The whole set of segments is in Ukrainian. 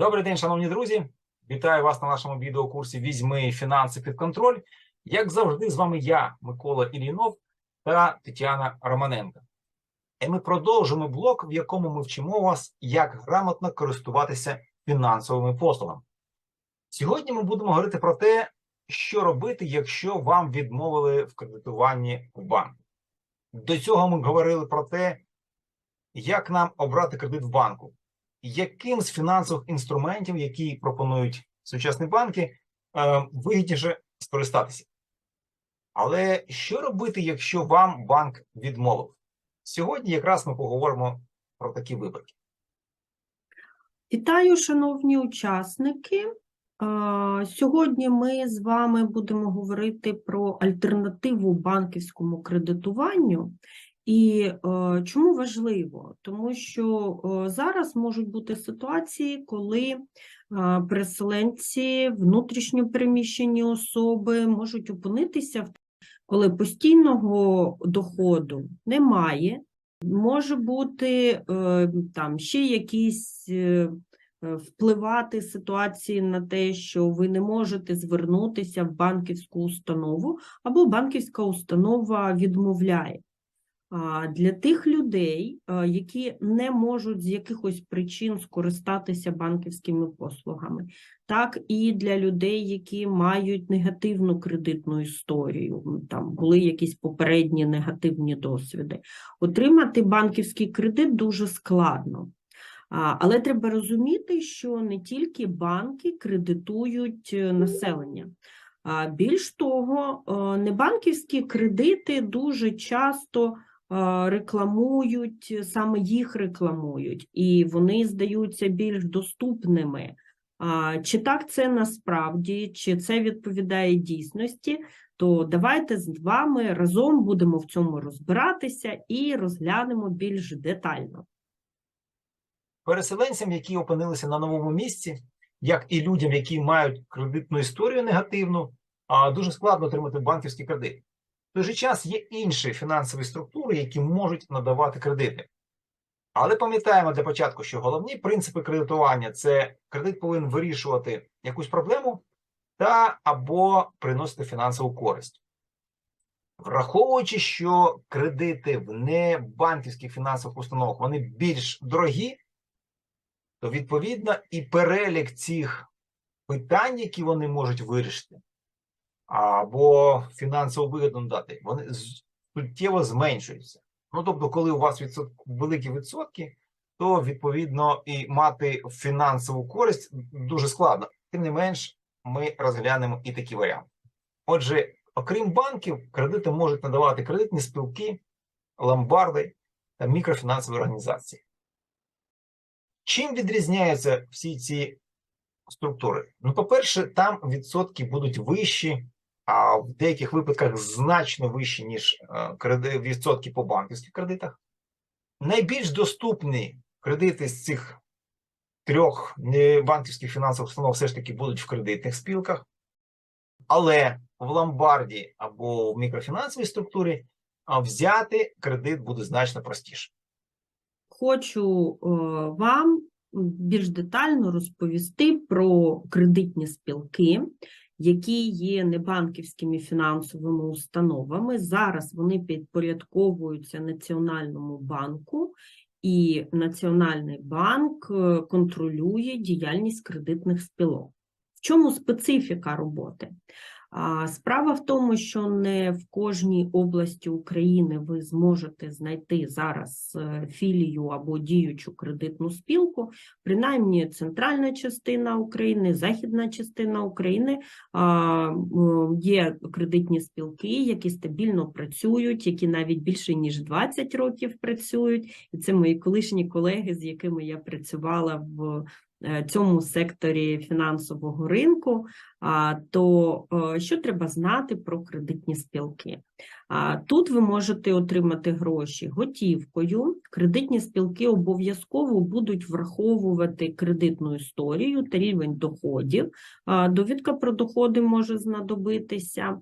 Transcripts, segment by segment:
Добрий день, шановні друзі. Вітаю вас на нашому відеокурсі Візьми фінанси під контроль. Як завжди, з вами я, Микола Ілінов та Тетяна Романенко. І ми продовжимо блок, в якому ми вчимо вас, як грамотно користуватися фінансовими послугами. Сьогодні ми будемо говорити про те, що робити, якщо вам відмовили в кредитуванні в банку. До цього ми говорили про те, як нам обрати кредит в банку яким з фінансових інструментів, які пропонують сучасні банки, е, вигідніше скористатися. Але що робити, якщо вам банк відмовив? Сьогодні якраз ми поговоримо про такі випадки. Вітаю, шановні учасники. Сьогодні ми з вами будемо говорити про альтернативу банківському кредитуванню. І е, чому важливо? Тому що е, зараз можуть бути ситуації, коли е, переселенці, внутрішньо переміщені особи можуть опинитися, коли постійного доходу немає, може бути там ще якісь впливати ситуації на те, що ви не можете звернутися в банківську установу, або банківська установа відмовляє. Для тих людей, які не можуть з якихось причин скористатися банківськими послугами, так і для людей, які мають негативну кредитну історію, там були якісь попередні негативні досвіди. Отримати банківський кредит дуже складно. Але треба розуміти, що не тільки банки кредитують е, населення. Більш того, е, небанківські кредити дуже часто рекламують, е, саме їх рекламують, і вони здаються більш доступними. Чи так це насправді, чи це відповідає дійсності, то давайте з вами разом будемо в цьому розбиратися і розглянемо більш детально. Переселенцям, які опинилися на новому місці, як і людям, які мають кредитну історію негативну, дуже складно отримати банківський кредит. В той же час є інші фінансові структури, які можуть надавати кредити. Але пам'ятаємо для початку, що головні принципи кредитування це кредит повинен вирішувати якусь проблему та або приносити фінансову користь. Враховуючи, що кредити в небанківських фінансових установах вони більш дорогі, то відповідно і перелік цих питань, які вони можуть вирішити, або фінансово вигідно дати, вони суттєво зменшуються. Ну тобто, коли у вас відсот... великі відсотки, то відповідно і мати фінансову користь дуже складно. Тим не менш, ми розглянемо і такі варіанти. Отже, окрім банків, кредити можуть надавати кредитні спілки, ломбарди та мікрофінансові організації. Чим відрізняються всі ці структури? Ну, по-перше, там відсотки будуть вищі, а в деяких випадках значно вищі, ніж е, відсотки по банківських кредитах. Найбільш доступні кредити з цих трьох банківських фінансових установ все ж таки будуть в кредитних спілках, але в ломбарді або в мікрофінансовій структурі взяти кредит буде значно простіше. Хочу е, вам більш детально розповісти про кредитні спілки, які є небанківськими фінансовими установами. Зараз вони підпорядковуються Національному банку, і Національний банк е, контролює діяльність кредитних спілок. В чому специфіка роботи? Справа в тому, що не в кожній області України ви зможете знайти зараз е, філію або діючу кредитну спілку. Принаймні, центральна частина України, західна частина України є кредитні спілки, які стабільно працюють, які навіть більше ніж 20 років працюють. І це мої колишні колеги, з якими я працювала в цьому секторі фінансового ринку. то е, що треба знати про кредитні спілки? А, Тут ви можете отримати гроші готівкою. Кредитні спілки обов'язково будуть враховувати кредитну історію та рівень доходів. Довідка про доходи може знадобитися.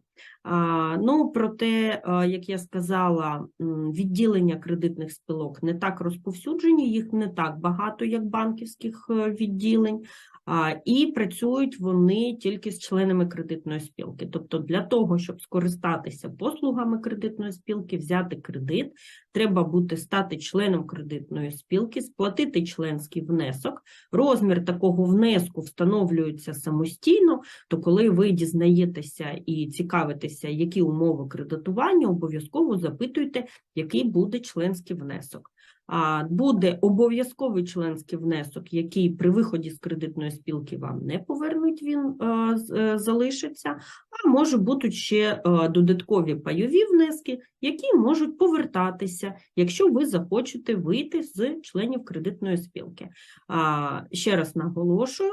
Ну, проте, як я сказала, відділення кредитних спілок не так розповсюджені, їх не так багато, як банківських е, відділень, і працюють вони тільки з членами кредитної спілки. Тобто, для того, щоб скористатися послугами кредитної спілки, взяти кредит, треба бути стати членом кредитної спілки, сплатити членський внесок. Розмір такого внеску встановлюється самостійно. То коли ви дізнаєтеся і цікавитеся, які умови кредитування, обов'язково запитуйте, який буде членський внесок. Буде обов'язковий членський внесок, який при виході з кредитної спілки вам не повернуть, він е, е, залишиться. А може бути ще е, додаткові пайові внески, які можуть повертатися, якщо ви захочете вийти з членів кредитної спілки. А, ще раз наголошую,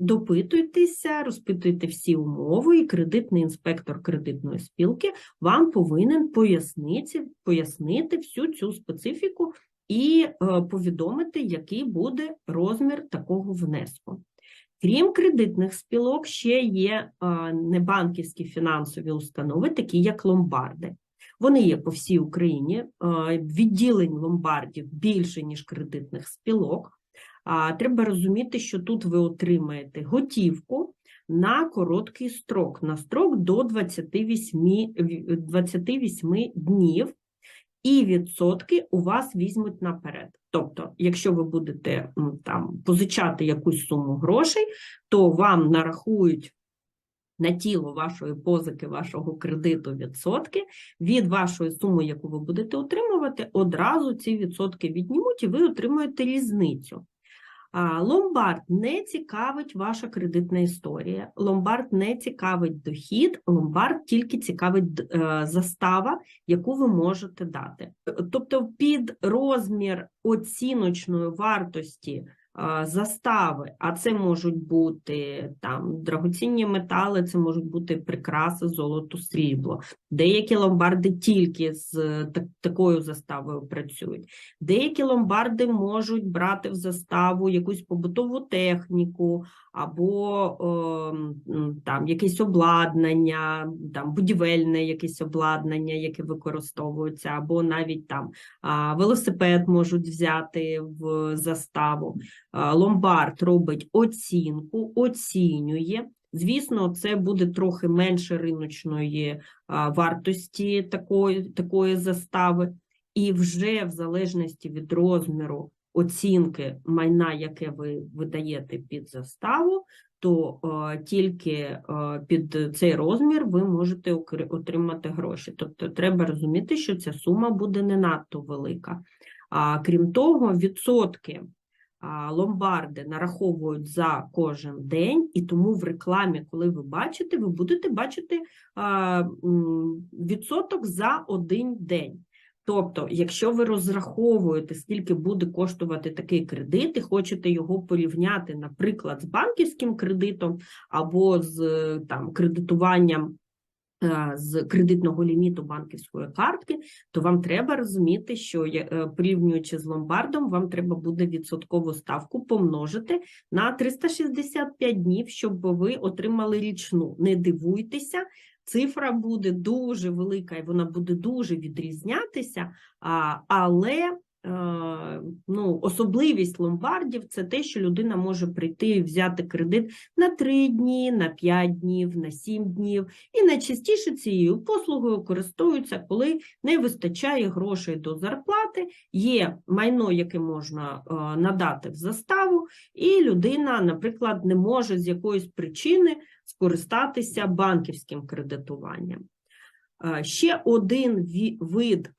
допитуйтеся, розпитуйте всі умови, і кредитний інспектор кредитної спілки вам повинен пояснити, пояснити всю цю специфіку і е, повідомити, який буде розмір такого внеску. Крім кредитних спілок, ще є е, небанківські фінансові установи, такі як ломбарди. Вони є по всій Україні. е, Відділень ломбардів більше, ніж кредитних спілок. Треба розуміти, що тут ви отримаєте готівку на короткий строк, на строк до 28, 28 днів, і відсотки у вас візьмуть наперед. Тобто, якщо ви будете там позичати якусь суму грошей, то вам нарахують на тіло вашої позики, вашого кредиту відсотки від вашої суми, яку ви будете отримувати, одразу ці відсотки віднімуть, і ви отримуєте різницю. Ломбард не цікавить ваша кредитна історія, ломбард не цікавить дохід, ломбард тільки цікавить е, застава, яку ви можете дати. Тобто під розмір оціночної вартості застави, а це можуть бути там драгоцінні метали, це можуть бути прикраси, золото, срібло. Деякі ломбарди тільки з так- такою заставою працюють. Деякі ломбарди можуть брати в заставу якусь побутову техніку або ем, там якесь обладнання, там будівельне якесь обладнання, яке використовується, або навіть там велосипед можуть взяти в заставу. Ломбард робить оцінку, оцінює. Звісно, це буде трохи менше риночної а, вартості такої, такої застави, і вже в залежності від розміру оцінки майна, яке ви видаєте під заставу, то е, тільки е, під цей розмір ви можете отримати гроші. Тобто треба розуміти, що ця сума буде не надто велика. А крім того, відсотки ломбарди нараховують за кожен день, і тому в рекламі, коли ви бачите, ви будете бачити відсоток за один день. Тобто, якщо ви розраховуєте, скільки буде коштувати такий кредит, і хочете його порівняти, наприклад, з банківським кредитом або з е, там кредитуванням е, з кредитного ліміту банківської картки, то вам треба розуміти, що е, порівнюючи з ломбардом, вам треба буде відсоткову ставку помножити на 365 днів, щоб ви отримали річну. Не дивуйтеся, цифра буде дуже велика і вона буде дуже відрізнятися, але ну, особливість ломбардів це те, що людина може прийти і взяти кредит на 3 дні, на 5 днів, на 7 днів. І найчастіше цією послугою користуються, коли не вистачає грошей до зарплати, є майно, яке можна е, надати в заставу, і людина, наприклад, не може з якоїсь причини скористатися банківським кредитуванням. Ще один вид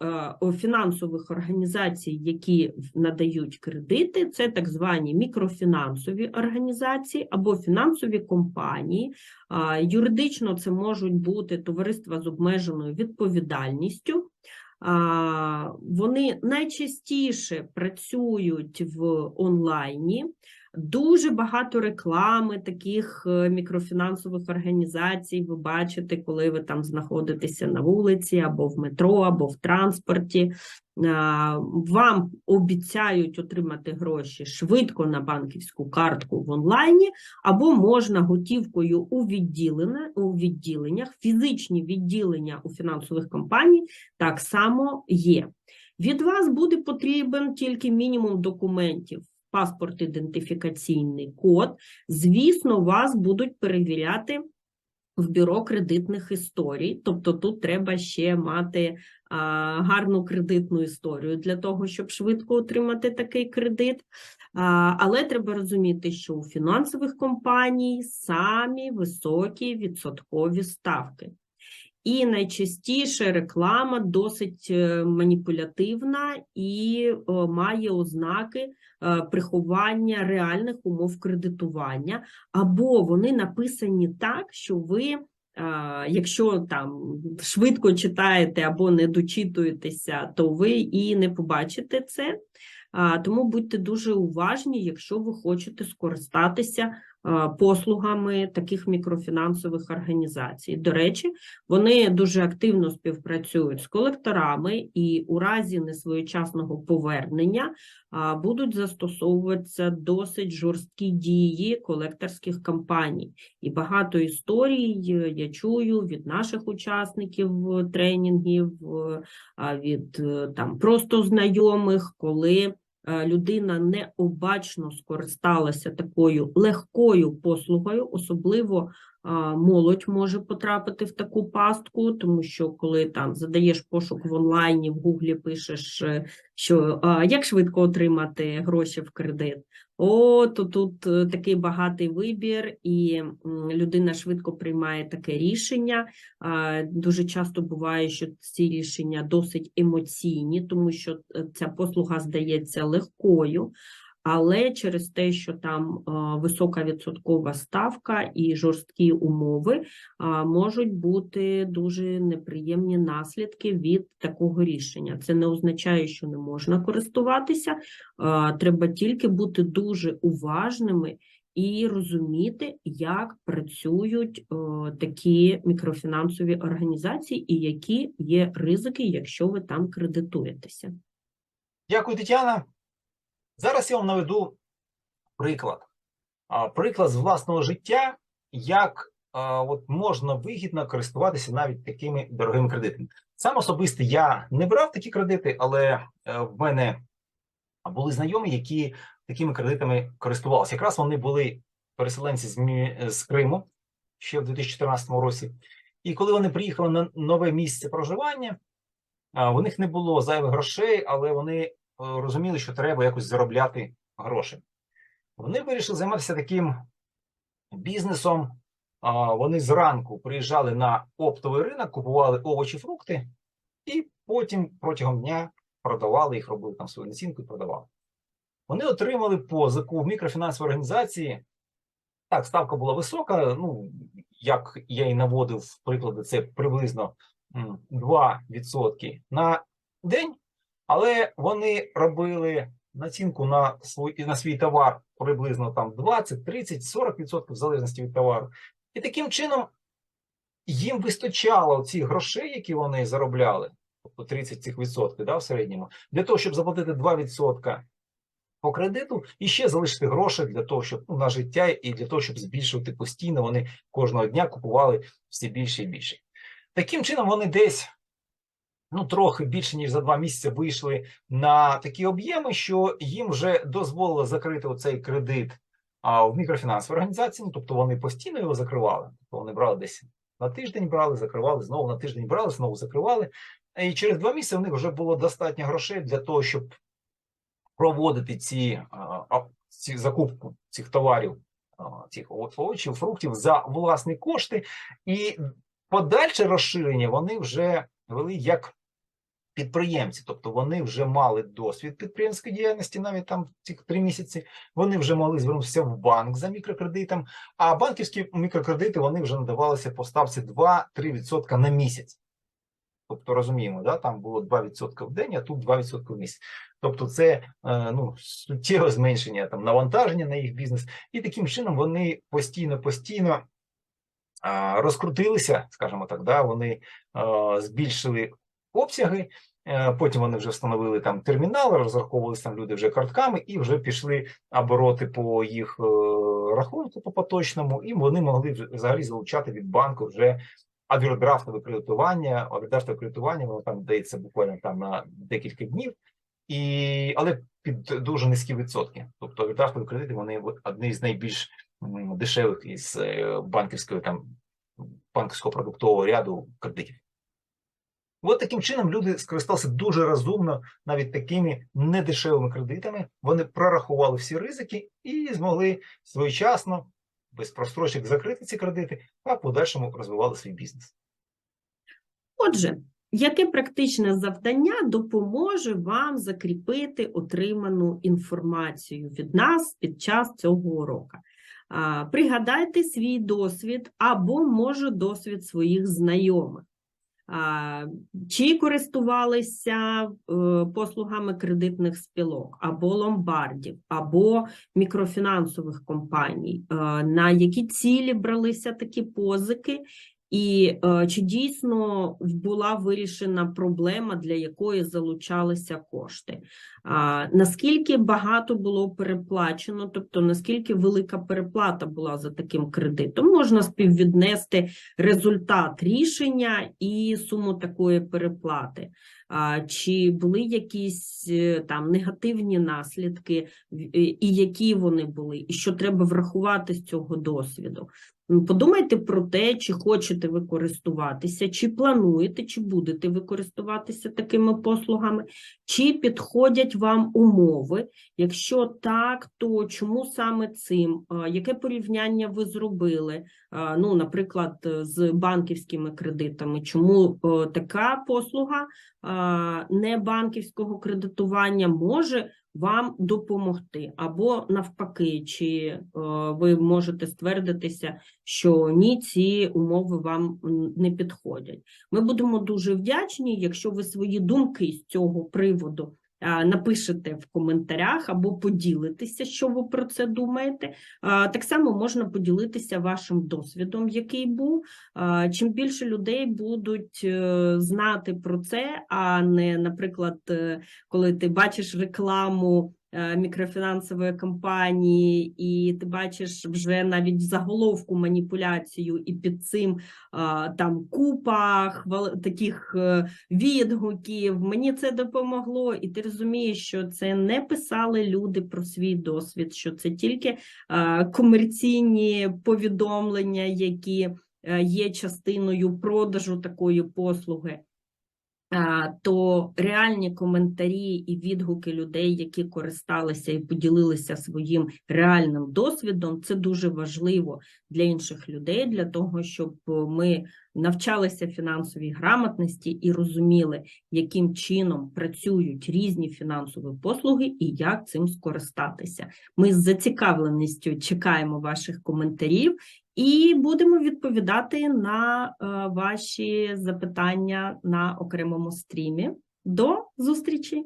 фінансових організацій, які надають кредити, це так звані мікрофінансові організації або фінансові компанії. Юридично це можуть бути товариства з обмеженою відповідальністю. Вони найчастіше працюють в онлайні. Дуже багато реклами таких е, мікрофінансових організацій. Ви бачите, коли ви там знаходитеся на вулиці або в метро, або в транспорті. Вам обіцяють отримати гроші швидко на банківську картку в онлайні, або можна готівкою у відділення, у відділеннях. Фізичні відділення у фінансових компаній так само є. Від вас буде потрібен тільки мінімум документів. Паспорт, ідентифікаційний код. Звісно, вас будуть перевіряти в бюро кредитних історій. Тобто тут треба ще мати а, гарну кредитну історію для того, щоб швидко отримати такий кредит. А, але треба розуміти, що у фінансових компаній самі високі відсоткові ставки. І найчастіше реклама досить е, маніпулятивна і е, має ознаки е, приховання реальних умов кредитування, або вони написані так, що ви, якщо там швидко читаєте або не дочитуєтеся, то ви і не побачите це. Тому будьте дуже уважні, якщо ви хочете скористатися послугами таких мікрофінансових організацій. До речі, вони дуже активно співпрацюють з колекторами, і у разі несвоєчасного повернення будуть застосовуватися досить жорсткі дії колекторських компаній. І багато історій е, я чую від наших учасників е, тренінгів, е, від е, там просто знайомих, коли е, людина необачно скористалася такою легкою послугою, особливо молодь може потрапити в таку пастку, тому що коли там задаєш пошук в онлайні, в Гуглі пишеш, е, що як швидко отримати гроші в кредит. О, то тут е, такий багатий вибір, і людина швидко приймає таке рішення. Дуже часто буває, що ці рішення досить емоційні, тому що е, ця послуга здається легкою. Але через те, що там висока відсоткова ставка і жорсткі умови, можуть бути дуже неприємні наслідки від такого рішення. Це не означає, що не можна користуватися. Треба тільки бути дуже уважними і розуміти, як працюють такі мікрофінансові організації і які є ризики, якщо ви там кредитуєтеся. Дякую, Тетяна. Зараз я вам наведу приклад. Приклад з власного життя, як от можна вигідно користуватися навіть такими дорогими кредитами. Сам особисто я не брав такі кредити, але е, в мене були знайомі, які такими кредитами користувалися. Якраз вони були переселенці з, Криму ще в 2014 році. І коли вони приїхали на нове місце проживання, у них не було зайвих грошей, але вони розуміли, що треба якось заробляти гроші. Вони вирішили займатися таким бізнесом. Вони зранку приїжджали на оптовий ринок, купували овочі, фрукти, і потім протягом дня продавали їх, робили там свою націнку і продавали. Вони отримали позику в мікрофінансовій організації. Так, ставка була висока. Ну, як я і наводив приклади, це приблизно 2% на день, але вони робили націнку на свій, на свій товар приблизно там 20, 30, 40% в залежності від товару. І таким чином їм вистачало цих грошей, які вони заробляли, тобто 30 цих відсотків да, в середньому, для того, щоб заплатити 2% по кредиту і ще залишити гроші для того, щоб ну, на життя і для того, щоб збільшувати постійно. Вони кожного дня купували все більше і більше. Таким чином, вони десь ну, трохи більше ніж за два місяці вийшли на такі об'єми, що їм вже дозволило закрити оцей кредит а, в мікрофінансовій організації. Ну, тобто вони постійно його закривали. Тобто вони брали десь на тиждень, брали, закривали, знову на тиждень брали, знову закривали. І через два місяці в них вже було достатньо грошей для того, щоб проводити ці, ці закупку цих товарів, цих ово- овочів, фруктів за власні кошти, і подальше розширення вони вже вели як підприємці, тобто вони вже мали досвід підприємської діяльності, навіть там цих три місяці. Вони вже могли звернутися в банк за мікрокредитом, а банківські мікрокредити вони вже надавалися по ставці 2-3% на місяць. Тобто розуміємо, да, там було 2% в день, а тут 2% в місяць. Тобто, це е, ну, суттєве зменшення там навантаження на їх бізнес, і таким чином вони постійно постійно а, розкрутилися, скажімо так, да, вони збільшили обсяги. е, Потім вони вже встановили там термінали, розраховувалися там люди вже картками, і вже пішли обороти по їх е, рахунку по поточному, і вони могли взагалі залучати від банку вже овердрафтове кредитування. Овердрафтове кредитування воно там дається буквально там на декілька днів, і але під дуже низькі відсотки. Тобто овердрафтові кредити вони одні з найбільш дешевих із е, банківської там банківського продуктового ряду кредитів. От таким чином люди скористалися дуже розумно навіть такими недешевими кредитами. Вони прорахували всі ризики і змогли своєчасно, без прострочок закрити ці кредити, а в подальшому розвивали свій бізнес. Отже, яке практичне завдання допоможе вам закріпити отриману інформацію від нас під час цього уроку? Пригадайте свій досвід або, може, досвід своїх знайомих. Чи користувалися е, послугами кредитних спілок, або ломбардів, або мікрофінансових компаній, Е, на які цілі бралися такі позики, і е, чи дійсно була вирішена проблема, для якої залучалися кошти? Наскільки багато було переплачено, тобто наскільки велика переплата була за таким кредитом? Можна співвіднести результат рішення і суму такої переплати. Чи були якісь е, там негативні наслідки, і які вони були, і що треба врахувати з цього досвіду? Подумайте про те, чи хочете ви користуватися, чи плануєте, чи будете ви користуватися такими послугами, чи підходять вам умови. Якщо так, то чому саме цим? Яке порівняння ви зробили? Ну, наприклад, з банківськими кредитами. Чому е, така послуга не банківського кредитування може вам допомогти? Або навпаки, чи е, ви можете ствердитися, що ні, ці умови вам не підходять. Ми будемо дуже вдячні, якщо ви свої думки з цього приводу напишете в коментарях або поділитеся, що ви про це думаєте. Так само можна поділитися вашим досвідом, який був. Чим більше людей будуть е, знати про це, а не, наприклад, е, коли ти бачиш рекламу мікрофінансової компанії, і ти бачиш вже навіть заголовку маніпуляцію, і під цим а, там купа таких е, відгуків. Мені це допомогло, і ти розумієш, що це не писали люди про свій досвід, що це тільки е, комерційні повідомлення, які е, є частиною продажу такої послуги. А, То реальні коментарі і відгуки людей, які користалися і поділилися своїм реальним досвідом, це дуже важливо для інших людей, для того, щоб ми навчалися фінансовій грамотності і розуміли, яким чином працюють різні фінансові послуги і як цим скористатися. Ми з зацікавленістю чекаємо ваших коментарів і будемо відповідати на е, ваші запитання на окремому стрімі. До зустрічі!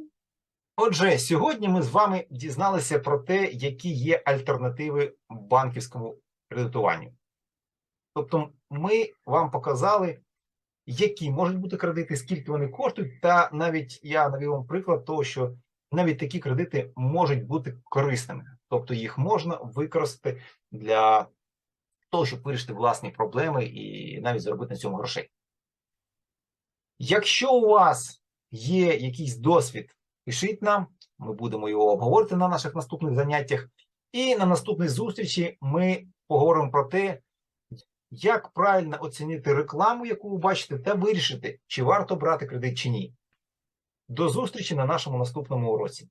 Отже, сьогодні ми з вами дізналися про те, які є альтернативи банківському кредитуванню. Тобто, ми вам показали, які можуть бути кредити, скільки вони коштують, та навіть я навів вам приклад того, що навіть такі кредити можуть бути корисними, тобто їх можна використати для того, щоб вирішити власні проблеми і навіть заробити на цьому грошей. Якщо у вас є якийсь досвід, пишіть нам, ми будемо його обговорити на наших наступних заняттях. І на наступній зустрічі ми поговоримо про те, як правильно оцінити рекламу, яку ви бачите, та вирішити, чи варто брати кредит чи ні. До зустрічі на нашому наступному уроці.